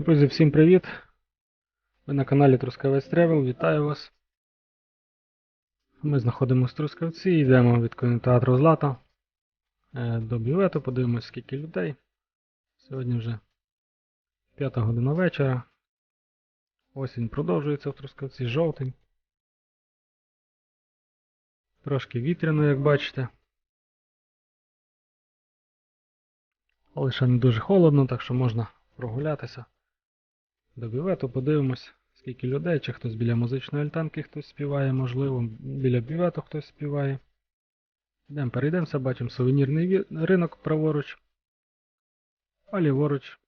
Друзі, всім привіт! Ви на каналі Трускавець Тревел, вітаю вас. Ми знаходимося в Трускавці, йдемо від кінотеатру Злата е, до бювету, подивимось скільки людей. Сьогодні вже 5 година вечора. Осінь продовжується в Трускавці, жовтень. Трошки вітряно, як бачите. Але ще не дуже холодно, так що можна прогулятися до бювету, подивимось, скільки людей, чи хтось біля музичної альтанки хтось співає, можливо, біля бювету хтось співає. Йдемо, перейдемося, бачимо сувенірний ринок праворуч, а ліворуч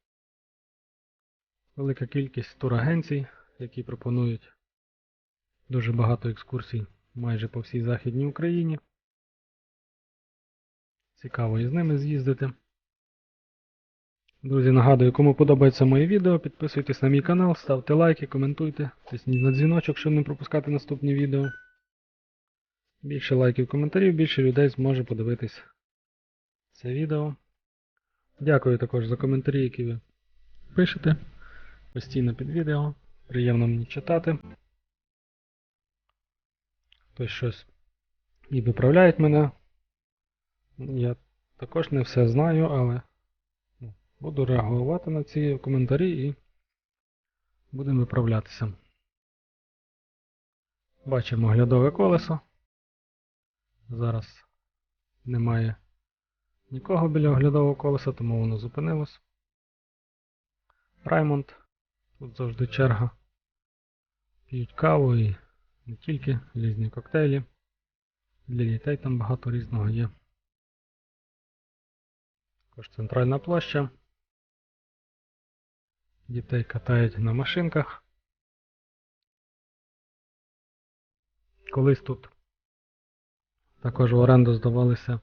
велика кількість турагенцій, які пропонують дуже багато екскурсій майже по всій Західній Україні. Цікаво і з ними з'їздити. Друзі, нагадую, кому подобається моє відео, підписуйтесь на мій канал, ставте лайки, коментуйте, тисніть на дзвіночок, щоб не пропускати наступні відео. Більше лайків, коментарів, більше людей зможе подивитись це відео. Дякую також за коментарі, які ви пишете постійно під відео. Приємно мені читати. Хтось щось і виправляють мене. Я також не все знаю, але. Буду реагувати на ці коментарі і будемо виправлятися. Бачимо оглядове колесо. Зараз немає нікого біля оглядового колеса, тому воно зупинилось. Раймонд. Тут завжди черга. П'ють каву і не тільки різні коктейлі. Для дітей там багато різного є. Також центральна площа. Дітей катають на машинках. Колись тут також в оренду здавалися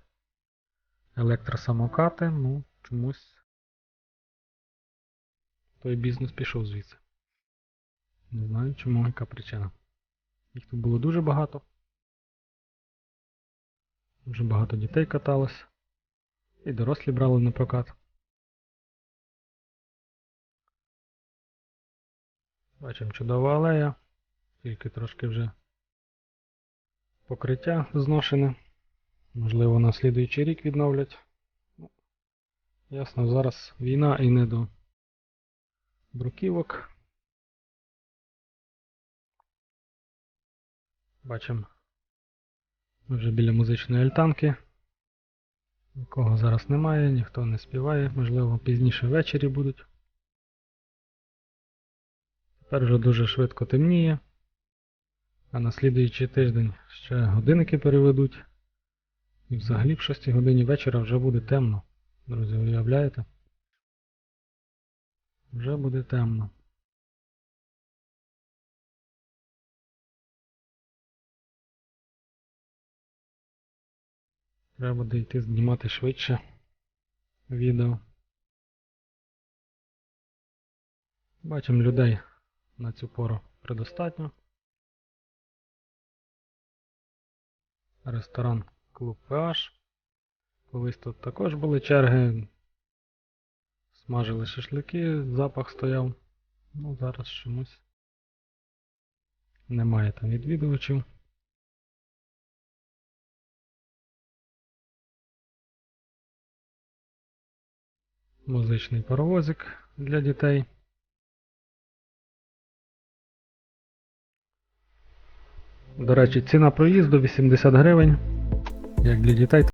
електросамокати, ну чомусь той бізнес пішов звідси. Не знаю чому, яка причина. Їх тут було дуже багато. Дуже багато дітей каталось. І дорослі брали на прокат. Бачимо чудова алея, тільки трошки вже покриття зношене. Можливо, на слідуючий рік відновлять. Ну, Ясно, зараз війна і не до бруківок. Бачимо ми вже біля музичної альтанки. Нікого зараз немає, ніхто не співає, можливо, пізніше ввечері будуть. Тепер вже дуже швидко темніє. А на слідуючий тиждень ще годинники переведуть. І взагалі в 6 годині вечора вже буде темно. Друзі, уявляєте? Вже буде темно. Треба буде йти знімати швидше відео. Бачимо людей на цю пору предостатньо. Ресторан Клуб PH. Колись тут також були черги. Смажили шашлики, запах стояв. Ну, зараз чомусь немає там відвідувачів. Музичний паровозик для дітей. До речі, ціна проїзду 80 гривень. Як для дітей,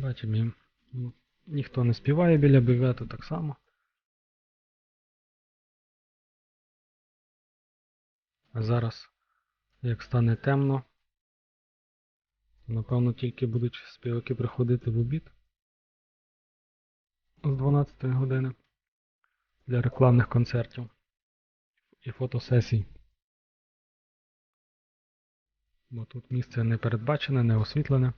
Бачимо, ніхто не співає біля бювету так само. А зараз, як стане темно, напевно тільки будуть співаки приходити в обід з 12 години для рекламних концертів і фотосесій. Бо тут місце не передбачене, не освітлене.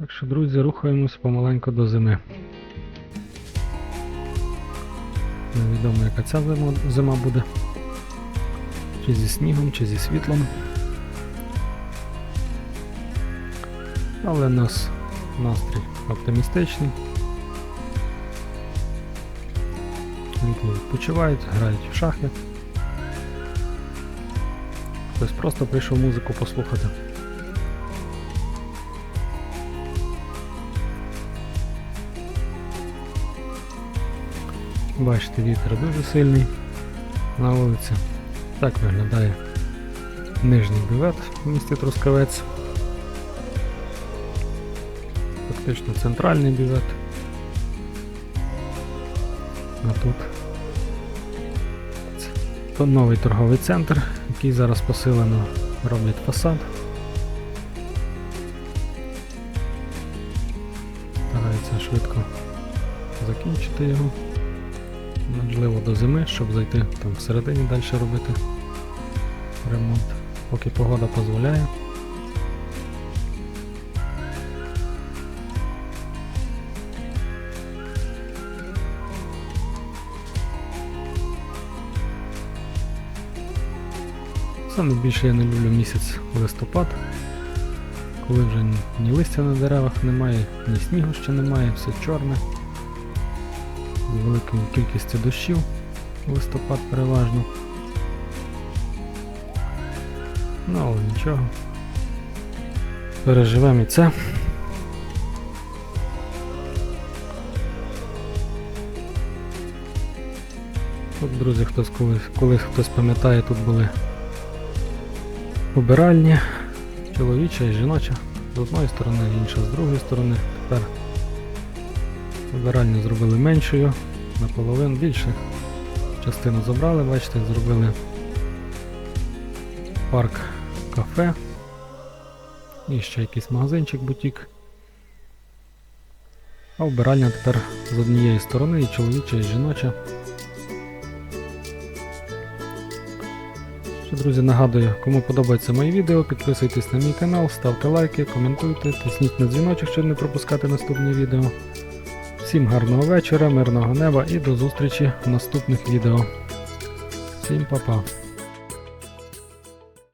Так що, друзі, рухаємось помаленьку до зими. Невідомо, яка ця зима, буде. Чи зі снігом, чи зі світлом. Але у нас настрій оптимістичний. Люди відпочивають, грають в шахи. Хтось просто прийшов музику послухати. Бачите, вітер дуже сильний на вулиці. Так виглядає нижній бювет в місті Трускавець. Фактично центральний бювет. А тут це новий торговий центр, який зараз посилено роблять фасад. Стараються швидко закінчити його. Можливо до зими, щоб зайти там всередині далі робити ремонт, поки погода дозволяє. Саме більше я не люблю місяць листопад, коли вже ні- листя на деревах немає, ні снігу ще немає, все чорне з великою кількістю дощів листопад переважно. Ну, але нічого. Переживемо і це. Тут, друзі, хтось колись, колись хтось пам'ятає, тут були побиральні, чоловіча і жіноча з одної сторони, інша з другої сторони. Тепер Вибиральню зробили меншою, наполовину більше. Частину забрали, бачите, зробили парк кафе. І ще якийсь магазинчик бутік. А вбиральня тепер з однієї сторони і чоловіча, і жіноча. Що, друзі, нагадую, кому подобається моє відео, підписуйтесь на мій канал, ставте лайки, коментуйте, тисніть на дзвіночок, щоб не пропускати наступні відео. Всім гарного вечора, мирного неба і до зустрічі в наступних відео. Всім па-па.